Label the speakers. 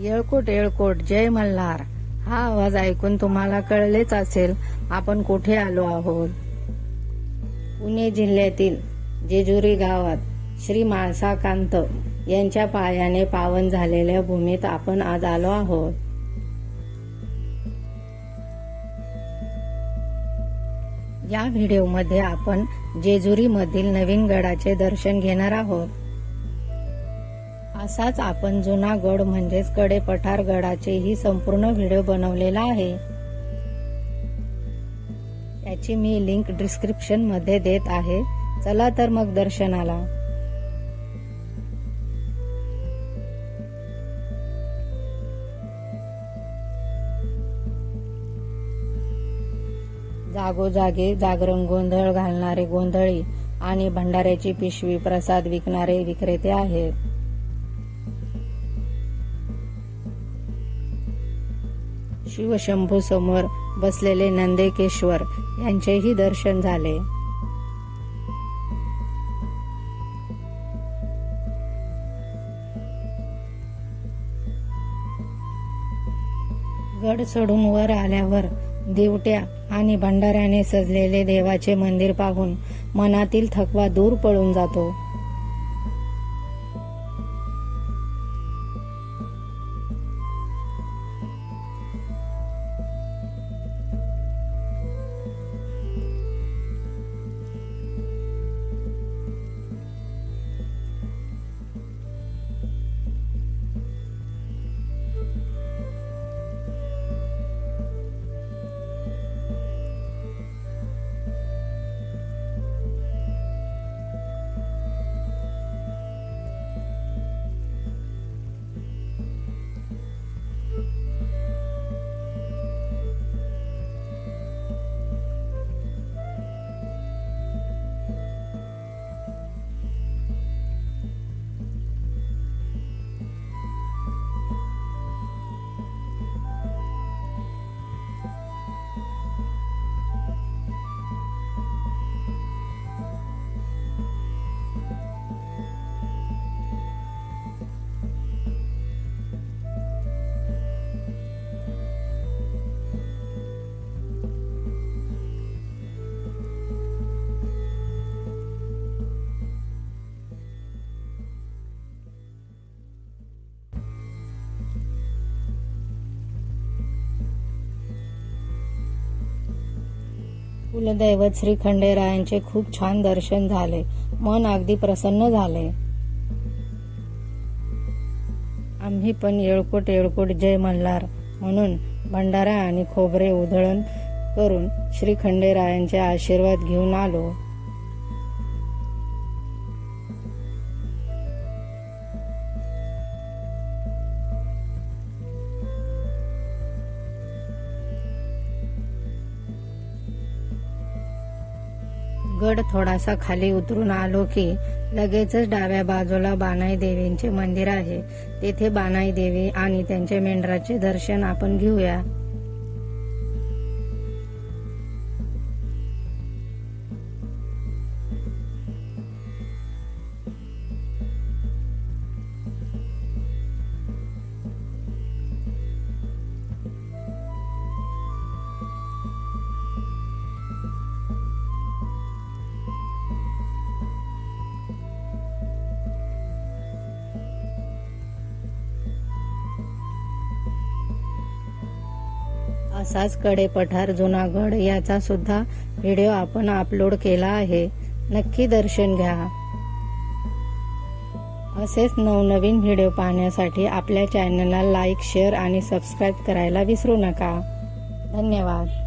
Speaker 1: येळकोट येळकोट जय मल्हार. हा आवाज ऐकून तुम्हाला कळलेच असेल आपण कुठे आलो आहोत? पुणे जिल्ह्यातील जेजुरी गावात श्री माळसाकांत यांच्या पायाने पावन झालेल्या भूमीत आपण आज आलो आहोत. या व्हिडिओमध्ये आपण जेजुरी मधील नवीन गडाचे दर्शन घेणार आहोत. असाच आपण जुना गड म्हणजेच कडे पठार गडाचे ही संपूर्ण व्हिडिओ बनवलेला आहे. याची मी लिंक डिस्क्रिप्शनमध्ये देत आहे. चला तर मग दर्शनाला. जागोजागी जागरण गोंधळ घालणारे गोंधळी आणि भंडाऱ्याची पिशवी प्रसाद विकणारे विक्रेते आहेत. शिवशंभू समोर बसलेले नंदेकेश्वर यांचेही दर्शन झाले. गड चढून वर आल्यावर दिवट्या आणि भंडाऱ्याने सजलेले देवाचे मंदिर पाहून मनातील थकवा दूर पळून जातो. कुलदैवत श्री खंडेरायांचे खूप छान दर्शन झाले. मन अगदी प्रसन्न झाले. आम्ही पण येळकोट येळकोट जय मल्हार म्हणून भंडारा आणि खोबरे उधळण करून श्री खंडेरायांचे आशीर्वाद घेऊन आलो. गड थोडासा खाली उतरून आलो की लगेचच डाव्या बाजूला बानाई देवींचे मंदिर आहे. तेथे बानाई देवी आणि त्यांच्या मेंढराचे दर्शन आपण घेऊया. असाच कडे पठार जुनागड याचा सुद्धा व्हिडिओ आपण अपलोड केला आहे. नक्की दर्शन घ्या. असेच नवनवीन व्हिडिओ पाहण्यासाठी आपल्या चॅनलला लाईक शेअर आणि सबस्क्राईब करायला विसरू नका. धन्यवाद.